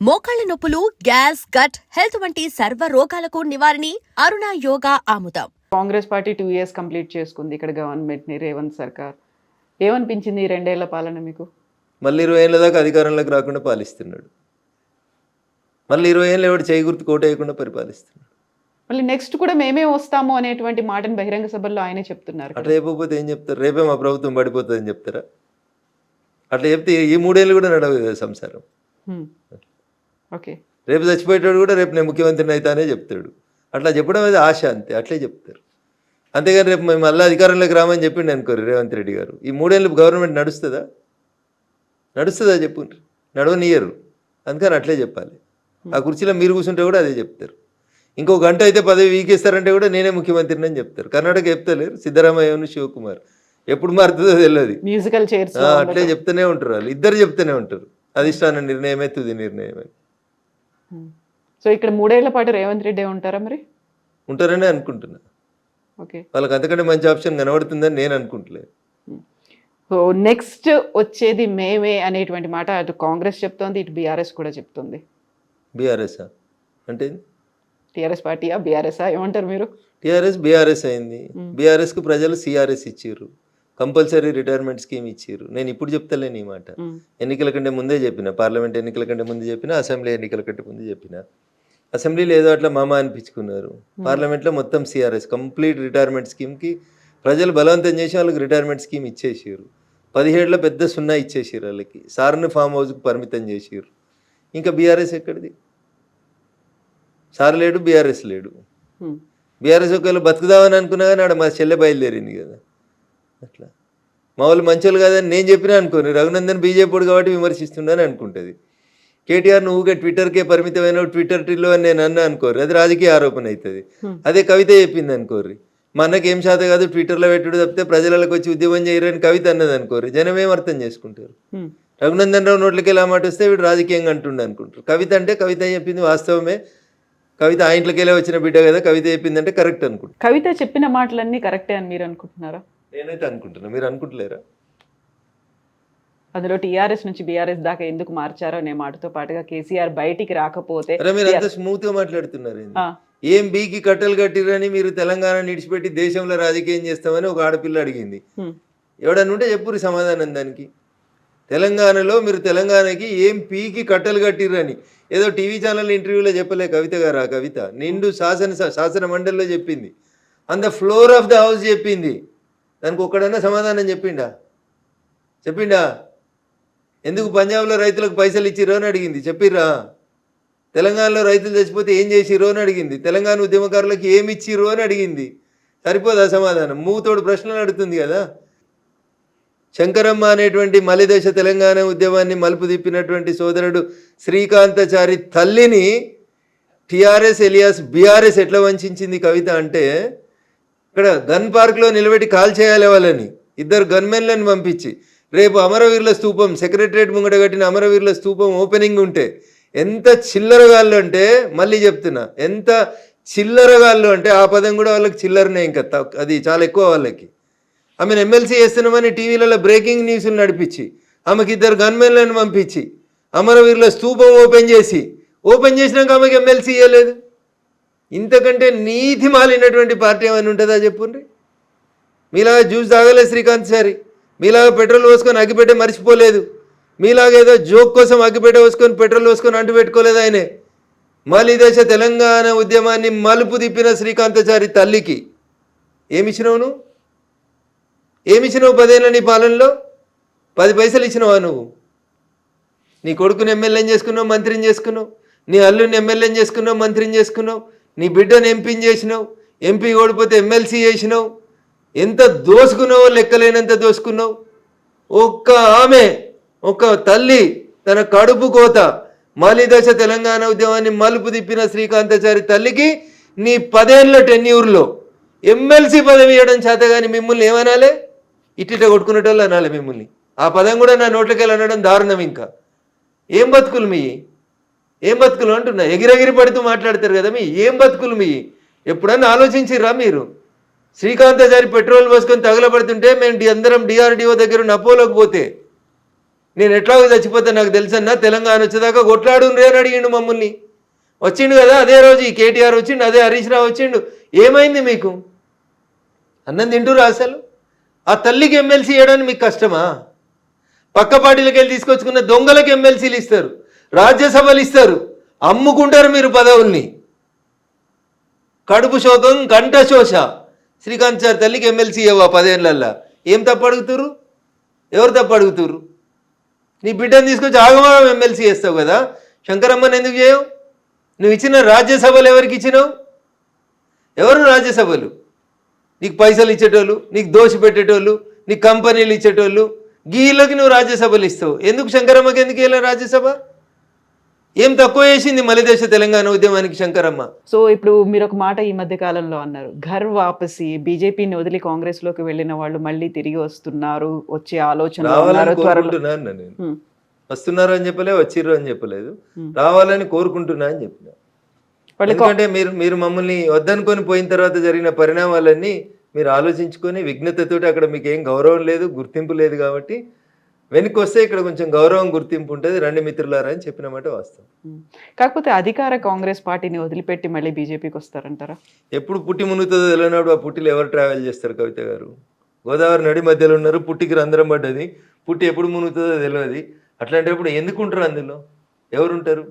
మోకాళ్ళ నొప్పులు gas gut health వంటి సర్వ రోగాలకు నివారణి అరుణ యోగా ఆముదం. Congress party two years complete చేసుకుంది ఇక్కడ గవర్నమెంట్ని రేవంత్ సర్కార్. ఏమనిపించింది ఈ రెండేళ్ళ పాలన మీకు? మళ్ళీ ఇరవై ఏళ్ళ దాకా అధికారంలోకి రాకుండా పాలిస్తున్నాడు. మళ్ళీ ఇరవై ఏళ్ళు ఎవడు చేయి గుర్తు కోట వేయకుండా పరిపాలిస్తున్నాడు. మళ్ళీ నెక్స్ట్ కూడా మేమే వస్తాము అనేటువంటి మాటను బహిరంగ సభల్లో ఆయనే చెప్తున్నారు అట్లా చెప్పకపోతే ఏం చెప్తారు? రేపే మా ప్రభుత్వం పడిపోతుందని చెప్తారా? అట్లా చెప్తే ఈ మూడేళ్ళు కూడా నడవదు సంసారం. హ్మ్. ఓకే. రేపు చచ్చిపోయేటాడు కూడా రేపు నేను ముఖ్యమంత్రిని అవుతానే చెప్తాడు. అట్లా చెప్పడం అది ఆశ అంతే అట్లే చెప్తారు. అంతేగాని రేపు మేము మళ్ళీ అధికారంలోకి రామని చెప్పిండు అనుకోరు రేవంత్ రెడ్డి గారు. ఈ మూడేళ్ళు గవర్నమెంట్ నడుస్తుందా? నడుస్తుందా చెప్పు నడవనియరు. అందుకని అట్లే చెప్పాలి. ఆ కుర్చీలో మీరు కూర్చుంటే కూడా అదే చెప్తారు. ఇంకో గంట అయితే పదవి వీకేస్తారంటే కూడా నేనే ముఖ్యమంత్రిని అని చెప్తారు. కర్ణాటక చెప్తలేరు. సిద్ధరామయ్యను శివకుమార్. ఎప్పుడు మారుతుందో తెలియదు మ్యూజికల్ చైర్స్ అట్లే చెప్తూనే ఉంటారు వాళ్ళు. ఇద్దరు చెప్తూనే ఉంటారు. అధిష్టాన నిర్ణయమే తుది నిర్ణయమే. సో ఇక్కడ మూడేళ్ళ పాటు రేవంత్ రెడ్డి ఉంటారా మరి? ఉంటారనే అనుకుంటున్నా. ఓకే. వాళ్ళకి అంతకంటే మంచి ఆప్షన్ కనబడుతుందని నేను అనుకుంటలేదు. సో నెక్స్ట్ వచ్చేది మేమే అనేటువంటి మాట అటు కాంగ్రెస్ చెప్తోంది ఇటు బీఆర్ఎస్ కూడా చెప్తుంది. బీఆర్ఎస్ అంటే? టీఆర్ఎస్ పార్టీయా బీఆర్ఎస్ఆ? ఏమంటారు మీరు? టీఆర్ఎస్ బీఆర్ఎస్ అయింది. బీఆర్ఎస్కు ప్రజలు సిఆర్ఎస్ ఇచ్చారు. కంపల్సరీ రిటైర్మెంట్ స్కీమ్ ఇచ్చారు నేను ఇప్పుడు చెప్తలేను ఈ మాట. ఎన్నికల కంటే ముందే చెప్పిన పార్లమెంట్ ఎన్నికల కంటే ముందు చెప్పిన అసెంబ్లీ ఎన్నికల కంటే ముందు చెప్పిన. అసెంబ్లీలో ఏదో అట్లా మామ అనిపించుకున్నారు. పార్లమెంట్లో మొత్తం సిఆర్ఎస్ కంప్లీట్ రిటైర్మెంట్ స్కీమ్కి ప్రజలు బలవంతం చేసి వాళ్ళకి రిటైర్మెంట్ స్కీమ్ ఇచ్చేసారు పదిహేడులో పెద్ద సున్నా ఇచ్చేసారు వాళ్ళకి. సార్ని ఫామ్ హౌస్కి పరిమితం చేసారు ఇంకా బీఆర్ఎస్ ఎక్కడిది? సార్ లేడు బీఆర్ఎస్ లేడు. బీఆర్ఎస్ ఒకవేళ బతుకుదామని అనుకున్నా కానీ ఆడ మా చెల్లె బయలుదేరింది కదా. అట్లా. మా వాళ్ళు మంచోళ్ళు కాదని నేను చెప్పినా అనుకోని రఘునందన్ బీజేపీ కాబట్టి విమర్శిస్తుండని అనుకుంటుంది. కేటీఆర్ నువ్వుగా ట్విట్టర్కే పరిమితమైన ట్విట్టర్ టిల్లో అని నేను అన్నా అనుకోరు అది రాజకీయ ఆరోపణ అవుతుంది అదే కవిత చెప్పింది అనుకోర్రి మా అన్నకి ఏం శాత కాదు ట్విట్టర్లో పెట్టుడు తప్పితే ప్రజలకు వచ్చి ఉద్యమం చేయరని కవిత అన్నది అనుకోరు జనం ఏం అర్థం చేసుకుంటారు. రఘునందన్ రావు నోట్లకి ఎలా మాట వస్తే వీడు రాజకీయంగా అంటుండే అనుకుంటారు. కవిత అంటే కవిత చెప్పింది వాస్తవమే. కవిత ఆ ఇంట్లోకెళ్ళే వచ్చిన బిడ్డ కదా కవిత చెప్పిందంటే కరెక్ట్ అనుకుంటా కవిత చెప్పిన మాటలన్నీ కరెక్టే అని మీరు అనుకుంటున్నారా? నేనైతే అనుకుంటున్నా. మీరు అనుకుంటలేరా? అందులో టీఆర్ఎస్ నుంచి బీఆర్ఎస్ దాకా ఎందుకు మార్చారో అనే మాటతో పాటుగా కేసీఆర్ బయటికి రాకపోతే స్మూత్గా మాట్లాడుతున్నారు ఏం బీకి కట్టలు కట్టిరని మీరు తెలంగాణ నిడిచిపెట్టి దేశంలో రాజకీయం చేస్తామని ఒక ఆడపిల్ల అడిగింది. ఎవడన్నా ఉంటే చెప్పురు సమాధానం దానికి. తెలంగాణలో మీరు తెలంగాణకి ఏం పీకి కట్టలు కట్టిర్రని ఏదో టీవీ ఛానల్ ఇంటర్వ్యూలో చెప్పలే కవిత గారు ఆ కవిత. నిండు శాసన శాసన మండలిలో చెప్పింది. On the floor of the house చెప్పింది. దానికి ఒక్కడన్నా సమాధానం చెప్పిండా? చెప్పిండా? ఎందుకు పంజాబ్లో రైతులకు పైసలు ఇచ్చిరో అని అడిగింది. చెప్పిర్రా? తెలంగాణలో రైతులు చచ్చిపోతే ఏం చేసిర్రో అని అడిగింది. తెలంగాణ ఉద్యమకారులకు ఏమి ఇచ్చిరో అని అడిగింది. సరిపోదా సమాధానం? మూతోడు ప్రశ్నలు అడుగుతుంది కదా. శంకరమ్మ అనేటువంటి మలిదశ తెలంగాణ ఉద్యమాన్ని మలుపు తిప్పినటువంటి సోదరుడు శ్రీకాంతచారి తల్లిని టిఆర్ఎస్ ఎలియాస్ బీఆర్ఎస్ ఎట్లా వంచింది కవిత అంటే ఇక్కడ గన్ పార్క్లో నిలబెట్టి కాల్ చేయాలి వాళ్ళని. ఇద్దరు గన్మెన్లను పంపించి. రేపు అమరవీరుల స్తూపం సెక్రటరేట్ ముంగట కట్టిన అమరవీరుల స్తూపం ఓపెనింగ్ ఉంటే ఎంత చిల్లరగాళ్ళు అంటే మళ్ళీ చెప్తున్నా ఎంత చిల్లరగాళ్ళు అంటే ఆ పదం కూడా వాళ్ళకి చిల్లరనే ఇంకా అది చాలా ఎక్కువ వాళ్ళకి. ఆమెను ఎమ్మెల్సీ చేస్తున్నామని టీవీలలో బ్రేకింగ్ న్యూస్లు నడిపించి ఆమెకి ఇద్దరు గన్మెన్లను పంపించి అమరవీరుల స్తూపం ఓపెన్ చేసి ఓపెన్ చేసినాక ఆమెకి ఎమ్మెల్సీ ఇవ్వలేదు ఇంతకంటే నీతి మాలినటువంటి పార్టీ ఏమైనా ఉంటుందా చెప్పుండ్రి? మీలాగా జ్యూస్ తాగలేదు శ్రీకాంత్ సారి. మీలాగా పెట్రోల్ పోసుకొని అగ్గిపెట్టే మర్చిపోలేదు. మీలాగా ఏదో జోక్ కోసం అగ్గిపెట్ట పోసుకొని పెట్రోల్ పోసుకొని అంటు పెట్టుకోలేదు ఆయనే. మళ్ళీ దేశ తెలంగాణ ఉద్యమాన్ని మలుపు తిప్పిన శ్రీకాంతచారి తల్లికి. ఏమిచ్చినావు నువ్వు? ఏమిచ్చినావు పదేళ్ళ నీ పాలనలో? పది పైసలు ఇచ్చినావా నువ్వు? నీ కొడుకుని ఎమ్మెల్యేని చేసుకున్నావు మంత్రిని చేసుకున్నావు నీ అల్లుని ఎమ్మెల్యేని చేసుకున్నావు మంత్రిని చేసుకున్నావు నీ బిడ్డను ఎంపీని చేసినావు ఎంపీ ఓడిపోతే ఎమ్మెల్సీ చేసినావు ఎంత దోసుకున్నావో లెక్కలేనంత దోసుకున్నావు. ఒక్క ఆమె ఒక్క తల్లి తన కడుపు కోత మాలిదశ తెలంగాణ ఉద్యమాన్ని మలుపు తిప్పిన శ్రీకాంతాచారి తల్లికి నీ పదేళ్ళ టెన్యూర్లో ఎమ్మెల్సీ పదవి ఇవ్వడం చేత కానీ మిమ్మల్ని ఏమనాలే? ఇట్టిట కొట్టుకునేటోళ్ళు అనాలి మిమ్మల్ని. ఆ పదం కూడా నా నోట్లకెళ్ళి అనడం దారుణం ఇంకా. ఏం బతుకులు మీ ఏం బతుకులు అంటున్నా? ఎగిరెగిరి పడుతూ మాట్లాడతారు కదా మీ? ఏం బతుకులు మీ? ఎప్పుడన్నా ఆలోచించిర్రా మీరు? శ్రీకాంతాచారి పెట్రోల్ పోసుకొని తగలబడుతుంటే మేము అందరం డిఆర్డిఓ దగ్గర నపోలోకి పోతే నేను ఎట్లాగో చచ్చిపోతే నాకు తెలుసన్నా తెలంగాణ వచ్చేదాకా కొట్లాడు అని అడిగిండు మమ్మల్ని. వచ్చిండు కదా అదే రోజు ఈ కేటీఆర్ వచ్చిండు అదే హరీష్ రావు వచ్చిండు. ఏమైంది మీకు? అన్నం తింటురా అసలు? ఆ తల్లికి ఎమ్మెల్సీ ఇవ్వడానికి మీకు కష్టమా? పక్క పార్టీలకు వెళ్ళి తీసుకొచ్చుకున్న దొంగలకు ఎమ్మెల్సీలు ఇస్తారు. రాజ్యసభలు ఇస్తారు. అమ్ముకుంటారు మీరు పదవుల్ని. కడుపు శోకం కంఠ శోష. శ్రీకాంత్ సార్ తల్లికి ఎమ్మెల్సీ ఇవ్వవా పదేళ్ళల్లో ఏం తప్పు అడుగుతురు ఎవరు తప్పు అడుగుతురు నీ బిడ్డను తీసుకొచ్చి ఆగమాగం ఎమ్మెల్సీ చేస్తావు కదా. శంకరమ్మని ఎందుకు చేయవు? నువ్వు ఇచ్చిన రాజ్యసభలు ఎవరికి ఇచ్చినావు? ఎవరు రాజ్యసభలు? నీకు పైసలు ఇచ్చేటోళ్ళు నీకు దోషి పెట్టేటోళ్ళు నీకు కంపెనీలు ఇచ్చేటోళ్ళు గీళ్ళకి నువ్వు రాజ్యసభలు ఇస్తావు. ఎందుకు శంకరమ్మకి ఎందుకు వెళ్ళా రాజ్యసభ? ఏం తక్కువ చేసింది మలిదేశ తెలంగాణ ఉద్యమానికి శంకరమ్మ? సో ఇప్పుడు మీరు ఒక మాట ఈ మధ్య కాలంలో అన్నారు. ఘర్ వాపసి బీజేపీని వదిలి కాంగ్రెస్లోకి వెళ్ళిన వాళ్ళు మళ్ళీ తిరిగి వస్తున్నారు వచ్చే ఆలోచన నేను. వస్తున్నారు అని చెప్పలే వచ్చిర్రు అని చెప్పలేదు. రావాలని కోరుకుంటున్నా అని చెప్పిన. ఎందుకంటే మీరు మీరు మమ్మల్ని వద్దనుకొని పోయిన తర్వాత జరిగిన పరిణామాలన్నీ మీరు ఆలోచించుకొని విఘ్నతతోటి అక్కడ మీకు ఏం గౌరవం లేదు గుర్తింపు లేదు కాబట్టి వెనక్కి వస్తే ఇక్కడ కొంచెం గౌరవం గుర్తింపు ఉంటుంది. రండి మిత్రులారా అని చెప్పిన మాట వాస్తవం. కాకపోతే అధికార కాంగ్రెస్ పార్టీని వదిలిపెట్టి మళ్ళీ బీజేపీకి వస్తారంటారా? ఎప్పుడు పుట్టి మునుగుతుందో తెలియనప్పుడు ఆ పుట్టిలో ఎవరు ట్రావెల్ చేస్తారు కవిత గారు? గోదావరి నడి మధ్యలో ఉన్నారు. పుట్టికి రంధ్రం పడ్డది. పుట్టి ఎప్పుడు మునుగుతుందో తెలియదు. అట్లాంటప్పుడు ఎందుకు ఉంటారు అందులో? ఎవరు ఉంటారు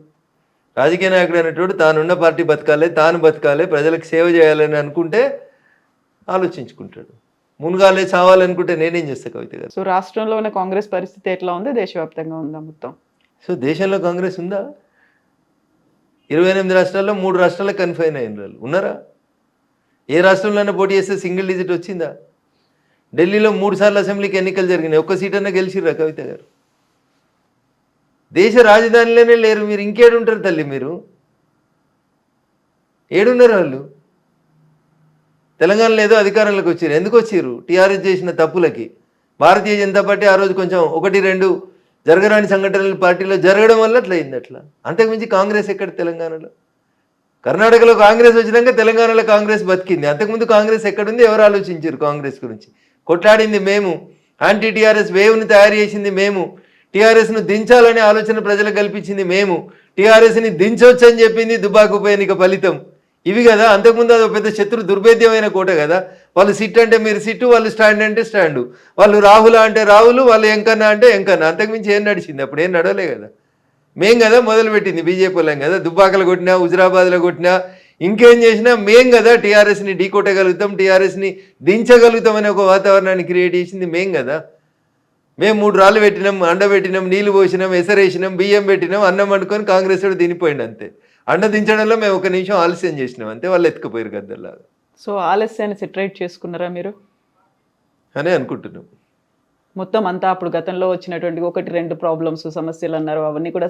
రాజకీయ నాయకుడు అనేటోడు తానున్న పార్టీ బతకాలి తాను బతకాలి ప్రజలకు సేవ చేయాలని అనుకుంటే ఆలోచించుకుంటాడు. మునగాలే చావాలనుకుంటే నేనేం చేస్తా కవిత గారు? సో రాష్ట్రంలో ఉన్న కాంగ్రెస్ పరిస్థితి ఎట్లా ఉంది? దేశవ్యాప్తంగా ఉందా మొత్తం? సో దేశంలో కాంగ్రెస్ ఉందా? ఇరవై ఎనిమిది రాష్ట్రాల్లో మూడు రాష్ట్రాలకు కన్ఫైన్ అయిన వాళ్ళు ఉన్నారా? ఏ రాష్ట్రంలోనే పోటీ చేస్తే సింగిల్ డిజిట్ వచ్చిందా? ఢిల్లీలో మూడు సార్లు అసెంబ్లీకి ఎన్నికలు జరిగినాయి. ఒక్క సీట్ అన్నా గెలిచిర్రా కవిత గారు? దేశ రాజధానిలోనే లేరు మీరు. ఇంకేడుంటారు తల్లి మీరు? ఏడున్నారు వాళ్ళు? తెలంగాణలో ఏదో అధికారంలోకి వచ్చారు. ఎందుకు వచ్చారు? టీఆర్ఎస్ చేసిన తప్పులకి. భారతీయ జనతా పార్టీ ఆ రోజు కొంచెం ఒకటి రెండు జరగరాని సంఘటనలు పార్టీలో జరగడం వల్ల అట్లా అయింది అట్లా. అంతకుమించి కాంగ్రెస్ ఎక్కడ తెలంగాణలో? కర్ణాటకలో కాంగ్రెస్ వచ్చినాక తెలంగాణలో కాంగ్రెస్ బతికింది. అంతకుముందు కాంగ్రెస్ ఎక్కడుంది? ఎవరు ఆలోచించారు కాంగ్రెస్ గురించి? కొట్లాడింది మేము. యాంటీ టీఆర్ఎస్ వేవ్ని తయారు చేసింది మేము. టీఆర్ఎస్ను దించాలనే ఆలోచన ప్రజలకు కల్పించింది మేము. టీఆర్ఎస్ని దించవచ్చని చెప్పింది దుబాకు ఉప ఎన్నిక ఫలితం. ఇవి కదా అంతకుముందు అది పెద్ద శత్రు దుర్భేద్యమైన కోట కదా. వాళ్ళు సిట్ అంటే మీరు సిట్టు వాళ్ళు స్టాండ్ అంటే స్టాండు వాళ్ళు రాహుల అంటే రాహులు వాళ్ళు ఎంకన్నా అంటే ఎంకన్నా. అంతకుమించి ఏం నడిచింది? అప్పుడు ఏం నడవలే కదా. మేం కదా మొదలుపెట్టింది బీజేపీ వాళ్ళం కదా. దుబ్బాకలు కొట్టినా హుజరాబాద్లో కొట్టినా ఇంకేం చేసినా మేం కదా టీఆర్ఎస్ని ఢీకొట్టగలుగుతాం టీఆర్ఎస్ని దించగలుగుతాం అనే ఒక వాతావరణాన్ని క్రియేట్ చేసింది మేం కదా. మేము మూడు రాళ్ళు పెట్టినాం అండ పెట్టినాం నీళ్ళు పోసినాం ఎసరేసినాం బియ్యం పెట్టినాం అన్నం వండుకొని కాంగ్రెస్ కూడా తినిపోయింది అంతే. అండ దించడంలో మేము ఒక నిమిషం ఆలస్యం చేసినాం. అంతే వాళ్ళు ఎత్తుకుపోయారు గద్దల్లాగా. సో ఆలస్యాన్ని సెటరేట్ చేసుకున్నారా మీరు? అని అనుకుంటున్నాం. మొత్తం అంతా అప్పుడు గతంలో వచ్చినటువంటి ఒకటి రెండు ప్రాబ్లమ్స్ సమస్యలు అన్నారు. అవన్నీ కూడా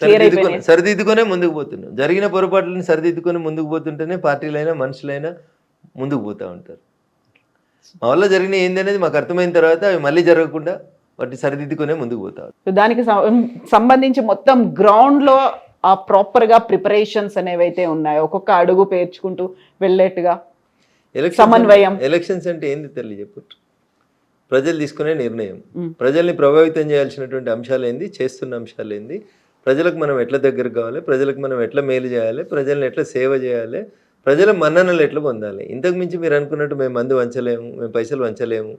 సరిదిద్దుకొని సరిదిద్దుకొనే ముందుకు పోతున్నాం. జరిగిన పొరపాట్లను సరిదిద్దుకొని ముందుకు పోతుంటేనే పార్టీలైనా మనుషులైనా ముందుకు పోతూ ఉంటారు. మా వల్ల జరిగిన ఏంది అనేది మాకు అర్థమైన తర్వాత అవి మళ్ళీ జరగకుండా వాటిని సరిదిద్దుకొనే ముందుకు పోతాం సో దానికి సంబంధించి మొత్తం గ్రౌండ్లో ఆ ప్రాపర్గా ప్రిపరేషన్స్ అనేవైతే ఉన్నాయో. ఒక్కొక్క అడుగు పేర్చుకుంటూ వెళ్ళేట్టుగా సమన్వయం. ఎలక్షన్స్ అంటే ఏంది తల్లి చెప్పు ప్రజలు తీసుకునే నిర్ణయం. ప్రజల్ని ప్రభావితం చేయాల్సినటువంటి అంశాలు ఏంది? చేస్తున్న అంశాలు ఏంది? ప్రజలకు మనం ఎట్లా దగ్గర కావాలి? ప్రజలకు మనం ఎట్లా మేలు చేయాలి? ప్రజల్ని ఎట్లా సేవ చేయాలి? ప్రజల మన్ననలు ఎట్లా పొందాలి? ఇంతకు మించి మీరు అనుకున్నట్టు మేము మందు వంచలేము మేము పైసలు వంచలేము.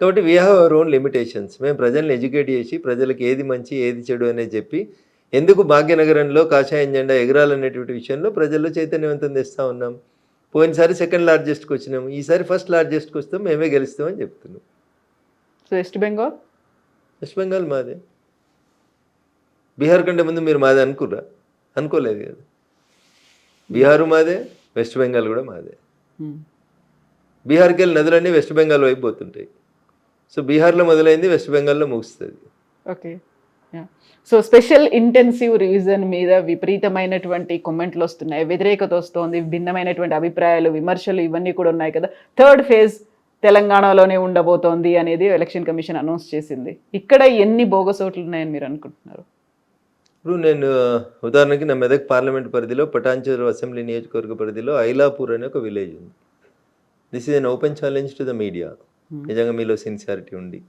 కాబట్టి we have our own limitations మేము ప్రజల్ని ఎడ్యుకేట్ చేసి ప్రజలకు ఏది మంచి ఏది చెడు అనేది చెప్పి ఎందుకు భాగ్యనగరంలో కాషాయం జెండా ఎగరాలనేటువంటి విషయంలో ప్రజల్లో చైతన్యవంతం తెస్తూ ఉన్నాం. పోయినసారి సెకండ్ లార్జెస్ట్కి వచ్చినాము ఈసారి ఫస్ట్ లార్జెస్ట్కి వస్తాం మేమే గెలుస్తామని చెప్తున్నాం. So West Bengal? West Bengal మాదే. బీహార్ కంటే ముందు మీరు మాదే అనుకుర్రా? అనుకోలేదు కదా. బీహారు మాదే వెస్ట్ బెంగాల్ కూడా మాదే. బీహార్కి వెళ్ళి నదులన్నీ వెస్ట్ బెంగాల్ వైపు పోతుంటాయి. సో బీహార్లో మొదలైంది వెస్ట్ బెంగాల్లో ముగుస్తుంది. Okay. So special intensive reason మీద విపరీతమైనటువంటి కామెంట్లు వస్తున్నాయి. వ్యతిరేకత వస్తోంది భిన్నమైనటువంటి అభిప్రాయాలు విమర్శలు ఇవన్నీ కూడా ఉన్నాయి కదా. థర్డ్ ఫేజ్ తెలంగాణలోనే ఉండబోతోంది అనేది ఎలక్షన్ కమిషన్ అనౌన్స్ చేసింది. ఇక్కడ ఎన్ని బోగసోట్లు ఉన్నాయని మీరు అనుకుంటున్నారు? ఇప్పుడు నేను ఉదాహరణకి నా మెదక్ పార్లమెంట్ పరిధిలో పటాన్చెరు అసెంబ్లీ నియోజకవర్గ పరిధిలో ఐలాపూర్ అనే ఒక విలేజ్ ఉంది. This is an open challenge to the media నిజంగా మీలో సిన్సియారిటీ ఉండి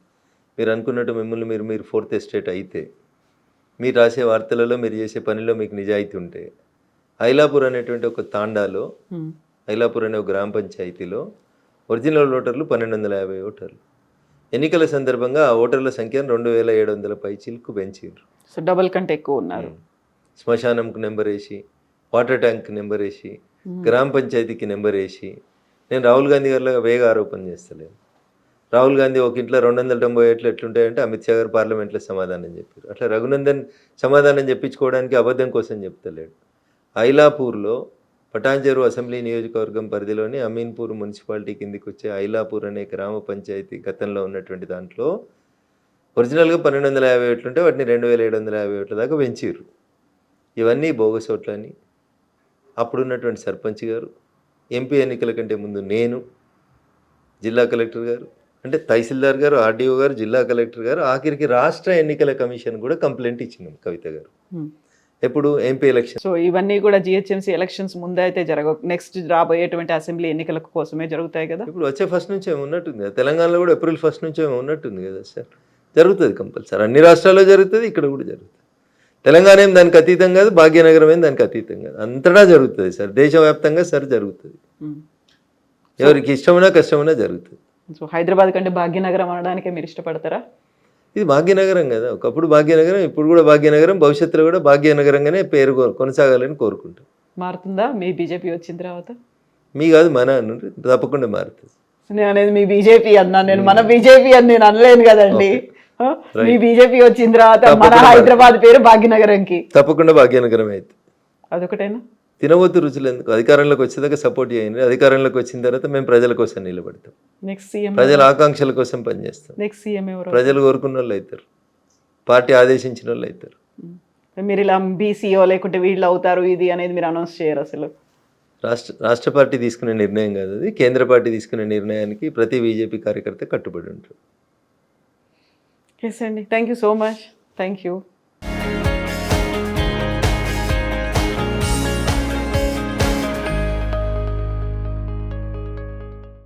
మీరు అనుకున్నట్టు మిమ్మల్ని మీరు మీరు ఫోర్త్ ఎస్టేట్ అయితే మీరు రాసే వార్తలలో మీరు చేసే పనిలో మీకు నిజాయితీ ఉంటే ఐలాపూర్ అనేటువంటి ఒక తాండాలో. ఐలాపూర్ అనే ఒక గ్రామ పంచాయతీలో ఒరిజినల్ ఓటర్లు పన్నెండు వందల యాభై ఓటర్లు. ఎన్నికల సందర్భంగా ఆ ఓటర్ల సంఖ్యను రెండు వేల ఏడు వందల పై చిలుకు పెంచారు సో డబుల్ కంటే ఎక్కువ ఉన్నారు. శ్మశానంకు నెంబర్ వేసి వాటర్ ట్యాంక్ నెంబర్ వేసి గ్రామ పంచాయతీకి నెంబర్ వేసి నేను రాహుల్ గాంధీ గారిలాగా వేగ ఆరోపణ చేస్తలేను. రాహుల్ గాంధీ ఒక ఇంట్లో రెండు వందల తొంభై ఏట్లు ఎట్లుంటాయంటే అమిత్ షా గారు పార్లమెంట్లో సమాధానం చెప్పారు. అట్లా రఘునందన్ సమాధానం చెప్పించుకోవడానికి అబద్ధం కోసం చెప్తలేడు. ఐలాపూర్లో పటాంచెరు అసెంబ్లీ నియోజకవర్గం పరిధిలోని అమీన్పూర్ మున్సిపాలిటీ కిందికి వచ్చే ఐలాపూర్ అనే గ్రామ పంచాయతీ గతంలో ఉన్నటువంటి దాంట్లో ఒరిజినల్గా పన్నెండు వందల యాభై ఏట్లుంటే ఉంటే వాటిని రెండు వేల ఏడు వందల యాభై ఏట్ల దాకా పెంచారు ఇవన్నీ బోగసోట్లని అప్పుడున్నటువంటి సర్పంచ్ గారు ఎంపీ ఎన్నికల కంటే ముందు నేను జిల్లా కలెక్టర్ గారు అంటే తహసీల్దార్ గారు ఆర్డీఓ గారు జిల్లా కలెక్టర్ గారు ఆఖరికి రాష్ట్ర ఎన్నికల కమిషన్ కూడా కంప్లైంట్ ఇచ్చినాం కవిత గారు. ఎప్పుడు? MP election. సో ఇవన్నీ కూడా జిహెచ్ఎంసీ ఎలక్షన్స్ ముందే అయితే జరగ నెక్స్ట్ రాబోయేటువంటి అసెంబ్లీ ఎన్నికల కోసమే జరుగుతాయి కదా. ఇప్పుడు వచ్చే ఫస్ట్ నుంచి ఏమి ఉన్నట్టుంది తెలంగాణలో కూడా ఏప్రిల్ ఫస్ట్ నుంచి ఏమి ఉన్నట్టుంది కదా సార్. జరుగుతుంది కంపల్సరీ. అన్ని రాష్ట్రాల్లో జరుగుతుంది ఇక్కడ కూడా జరుగుతుంది. తెలంగాణ ఏం దానికి అతీతం కాదు భాగ్యనగరం ఏం దానికి అతీతం కాదు. అంతటా జరుగుతుంది సార్. దేశవ్యాప్తంగా సార్ జరుగుతుంది. ఎవరికి ఇష్టమైనా కష్టమైనా జరుగుతుంది. సో హైదరాబాద్ కంటే భాగ్యనగరం అనడానికే మీరు ఇష్టపడతారా? ఇది భాగ్యనగరం కదా. ఒకప్పుడు భాగ్యనగరం ఇప్పుడు కూడా భాగ్యనగరం భవిష్యత్తులో కూడా భాగ్యనగరంగానే పేరు కొనసాగాలని కోరుకుంటాం మారుతుందా? మీ బీజేపీ వచ్చిన తర్వాత? మీ కాదు మన అను తప్పకుండా మారుతుంది. నేను అనేది మీ బీజేపీ అన్నా నేను మన బీజేపీ అని నేను అనలేను కదండి? మీ బీజేపీ వచ్చిన తర్వాత మన హైదరాబాద్ పేరు భాగ్యనగరంకి. తప్పకుండా భాగ్యనగరం అయితే. అదొకటేనా? తినవద్దు రుచులు ఎందుకు? అధికారంలోకి వచ్చేదాకా సపోర్ట్ చేయండి. అధికారంలోకి వచ్చిన తర్వాత మేము ప్రజల కోసం నిలబడతాం. నెక్స్ట్ సీఎం ప్రజల ఆకాంక్షల కోసం పనిచేస్తాం. నెక్స్ట్ సీఎం ఎవరు? ప్రజలు కోరుకున్న వాళ్ళు అవుతారు పార్టీ ఆదేశించిన వాళ్ళు అవుతారు. మీరు ఇలా బీసీఓ లేకుంటే వీళ్ళు అవుతారు ఇది అనేది మీరు అనౌన్స్ చేయరు అసలు. రాష్ట్ర రాష్ట్ర పార్టీ తీసుకునే నిర్ణయం కాదు అది. కేంద్ర పార్టీ తీసుకునే నిర్ణయానికి ప్రతి బీజేపీ కార్యకర్త కట్టుబడి ఉంటారు. ఎస్ అండి. Thank you so much thank you